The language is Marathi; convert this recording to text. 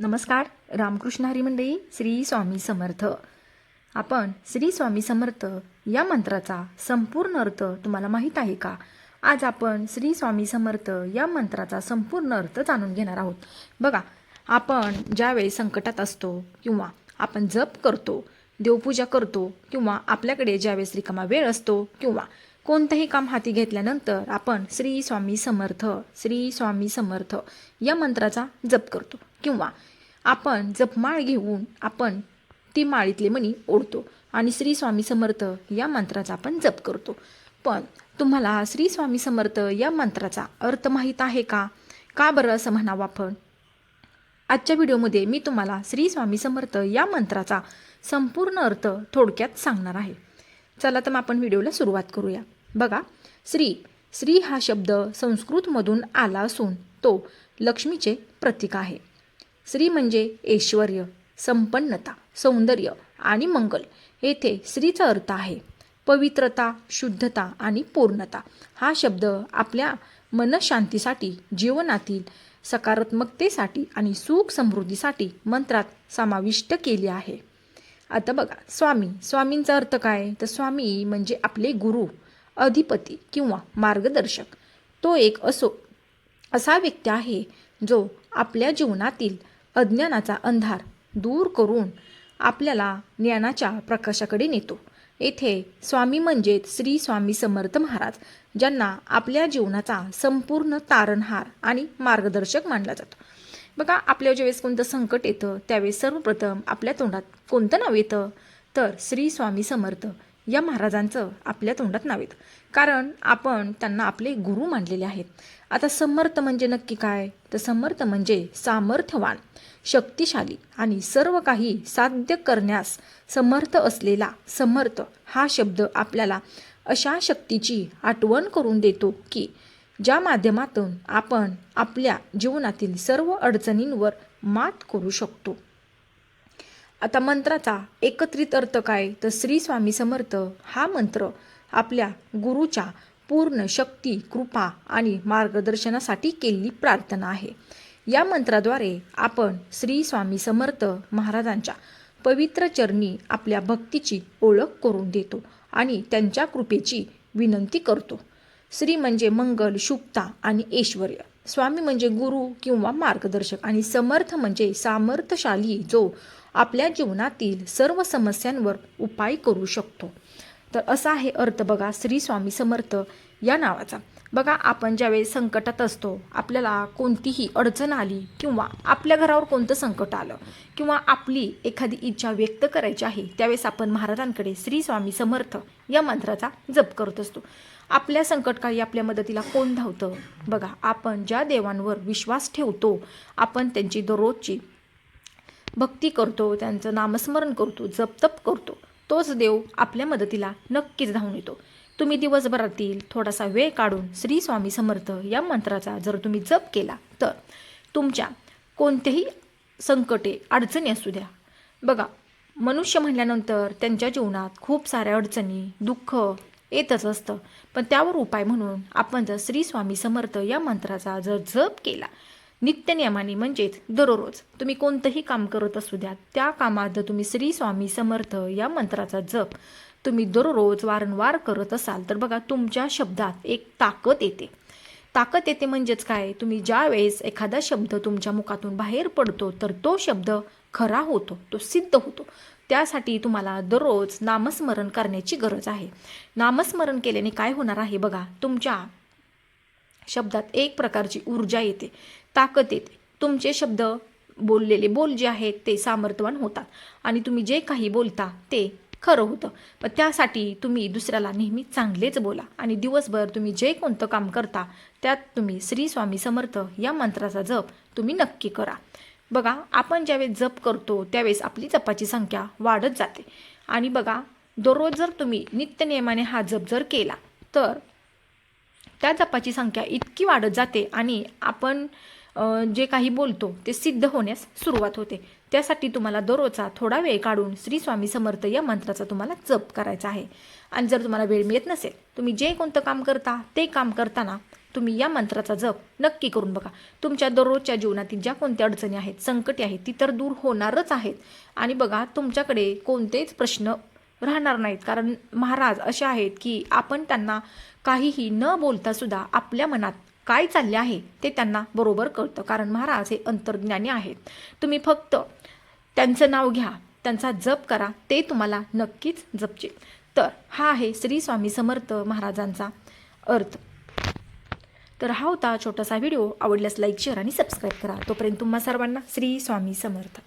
नमस्कार रामकृष्ण हरीमंडळी श्री स्वामी समर्थ. आपण श्री स्वामी समर्थ या मंत्राचा संपूर्ण अर्थ तुम्हाला माहीत आहे का? आज आपण श्री स्वामी समर्थ या मंत्राचा संपूर्ण अर्थ जाणून घेणार आहोत. बघा आपण ज्यावेळी संकटात असतो किंवा आपण जप करतो देवपूजा करतो किंवा आपल्याकडे ज्यावेळेस रिकामा वेळ असतो किंवा कोणतंही काम हाती घेतल्यानंतर आपण श्री स्वामी समर्थ श्री स्वामी समर्थ या मंत्राचा जप करतो. किंवा आपण जपमाळ घेऊन आपण ती माळीतले मणी ओढतो आणि श्री स्वामी समर्थ या मंत्राचा आपण जप करतो. पण तुम्हाला श्री स्वामी समर्थ या मंत्राचा अर्थ माहीत आहे का? का बरं असं म्हणावं आपण? आजच्या व्हिडिओमध्ये मी तुम्हाला श्री स्वामी समर्थ या मंत्राचा संपूर्ण अर्थ थोडक्यात सांगणार आहे. चला तर मग आपण व्हिडिओला सुरुवात करूया. बघा श्री श्री हा शब्द संस्कृतमधून आला असून तो लक्ष्मीचे प्रतीक आहे. श्री म्हणजे ऐश्वर संपन्नता सौंदर्य आणि मंगल. येथे स्त्रीचा अर्थ आहे पवित्रता शुद्धता आणि पूर्णता. हा शब्द आपल्या मनशांतीसाठी जीवनातील सकारात्मकतेसाठी आणि सुख समृद्धीसाठी मंत्रात समाविष्ट केले आहे. आता बघा स्वामी. स्वामींचा अर्थ काय? तर स्वामी म्हणजे आपले गुरु अधिपती किंवा मार्गदर्शक. तो एक असो असा व्यक्ती आहे जो आपल्या जीवनातील अज्ञानाचा अंधार दूर करून आपल्याला ज्ञानाच्या प्रकाशाकडे नेतो. येथे स्वामी म्हणजेच श्री स्वामी समर्थ महाराज ज्यांना आपल्या जीवनाचा संपूर्ण तारणहार आणि मार्गदर्शक मानला जातो. बघा आपल्या ज्यावेळेस कोणतं संकट येतं त्यावेळेस सर्वप्रथम आपल्या तोंडात कोणतं नाव येतं? तर श्री स्वामी समर्थ. या महाराजांचं आपल्या तोंडात नावेत. कारण आपण त्यांना आपले गुरु मानलेले आहेत. आता समर्थ म्हणजे नक्की काय? तर समर्थ म्हणजे सामर्थ्यवान शक्तिशाली आणि सर्व काही साध्य करण्यास समर्थ असलेला समर्थ हा शब्द आपल्याला अशा शक्तीची आठवण करून देतो की ज्या माध्यमातून आपण आपल्या जीवनातील सर्व अडचणींवर मात करू शकतो. आता मंत्राचा एकत्रित अर्थ काय? तर श्री स्वामी समर्थ हा मंत्र आपल्या गुरुच्या पूर्ण शक्ती कृपा आणि मार्गदर्शनासाठी केलेली प्रार्थना आहे. या मंत्राद्वारे आपण श्री स्वामी समर्थ महाराजांच्या पवित्र चरणी आपल्या भक्तीची ओळख करून देतो आणि त्यांच्या कृपेची विनंती करतो. श्री म्हणजे मंगल शुभता आणि ऐश्वर स्वामी म्हणजे गुरु किंवा मार्गदर्शक आणि समर्थ म्हणजे सामर्थ्यशाली जो आपल्या जीवनातील सर्व समस्यांवर उपाय करू शकतो. तर असा आहे अर्थ बघा श्री स्वामी समर्थ या नावाचा. बघा आपण ज्यावेळेस संकटात असतो आपल्याला कोणतीही अडचण आली किंवा आपल्या घरावर कोणतं संकट आलं किंवा आपली एखादी इच्छा व्यक्त करायची आहे त्यावेळेस आपण महाराजांकडे श्री स्वामी समर्थ या मंत्राचा जप करत असतो. आपल्या संकटकाळी आपल्या मदतीला कोण धावतं? बघा आपण ज्या देवांवर विश्वास ठेवतो आपण त्यांची दररोजची भक्ती करतो त्यांचं नामस्मरण करतो जपतप करतो. तोच देव आपल्या मदतीला नक्कीच धावून येतो. तुम्ही दिवसभरातील थोडासा वेळ काढून श्री स्वामी समर्थ या मंत्राचा जर तुम्ही जप केला तर तुमच्या कोणतेही संकटे अडचणी असू द्या. बघा मनुष्य म्हणल्यानंतर त्यांच्या जीवनात खूप साऱ्या अडचणी दुःख येतच असतं. पण त्यावर उपाय म्हणून आपण जर श्री स्वामी समर्थ या मंत्राचा जर जप केला नित्यनियमाने म्हणजेच दररोज तुम्ही कोणतंही काम करत असू द्या त्या कामात तुम्ही श्री स्वामी समर्थ या मंत्राचा जप तुम्ही दररोज वारंवार करत असाल तर बघा तुमच्या शब्दात एक ताकद येते. ताकद येते म्हणजेच काय? तुम्ही ज्या वेळेस एखादा शब्द तुमच्या मुखातून बाहेर पडतो तर तो शब्द खरा होतो तो सिद्ध होतो. त्यासाठी तुम्हाला दररोज नामस्मरण करण्याची गरज आहे. नामस्मरण केल्याने काय होणार आहे बघा तुमच्या शब्दात एक प्रकारची ऊर्जा येते ताकद येते. तुमचे शब्द बोललेले बोल जे आहेत ते सामर्थ्यवान होतात आणि तुम्ही जे काही बोलता ते खरं होतं. पण त्यासाठी तुम्ही दुसऱ्याला नेहमी चांगलेच बोला आणि दिवसभर तुम्ही जे कोणतं काम करता त्यात तुम्ही श्री स्वामी समर्थ या मंत्राचा जप तुम्ही नक्की करा. बघा आपण ज्यावेळेस जप करतो त्यावेळेस आपली जपाची संख्या वाढत जाते. आणि बघा दररोज जर तुम्ही नित्यनियमाने हा जप जर केला तर त्या जपाची संख्या इतकी वाढत जाते आणि आपण जे काही बोलतो ते सिद्ध होण्यास सुरुवात होते. त्यासाठी तुम्हाला दररोजचा थोडा वेळ काढून श्री स्वामी समर्थ या मंत्राचा तुम्हाला जप करायचा आहे. आणि जर तुम्हाला वेळ मिळत नसेल तुम्ही जे कोणतं काम करता ते काम करताना तुम्ही या मंत्राचा जप नक्की करून बघा. तुमच्या दररोजच्या जीवनातील ज्या कोणत्या अडचणी आहेत संकटे आहेत ती तर दूर होणारच आहेत. आणि बघा तुमच्याकडे कोणतेच प्रश्न राहणार नाहीत. कारण महाराज असे आहेत की आपण त्यांना काहीही न बोलता सुद्धा आपल्या मनात काय चालले आहे ते त्यांना बरोबर कळतं. कारण महाराज हे अंतर्ज्ञानी आहेत. तुम्ही फक्त त्यांचं नाव घ्या त्यांचा जप करा ते तुम्हाला नक्कीच जपचे तर हा आहे श्री स्वामी समर्थ महाराजांचा अर्थ. तर हा होता छोटासा व्हिडिओ. आवडल्यास लाईक शेअर आणि सबस्क्राईब करा. तोपर्यंत तुम्हा सर्वांना श्री स्वामी समर्थ.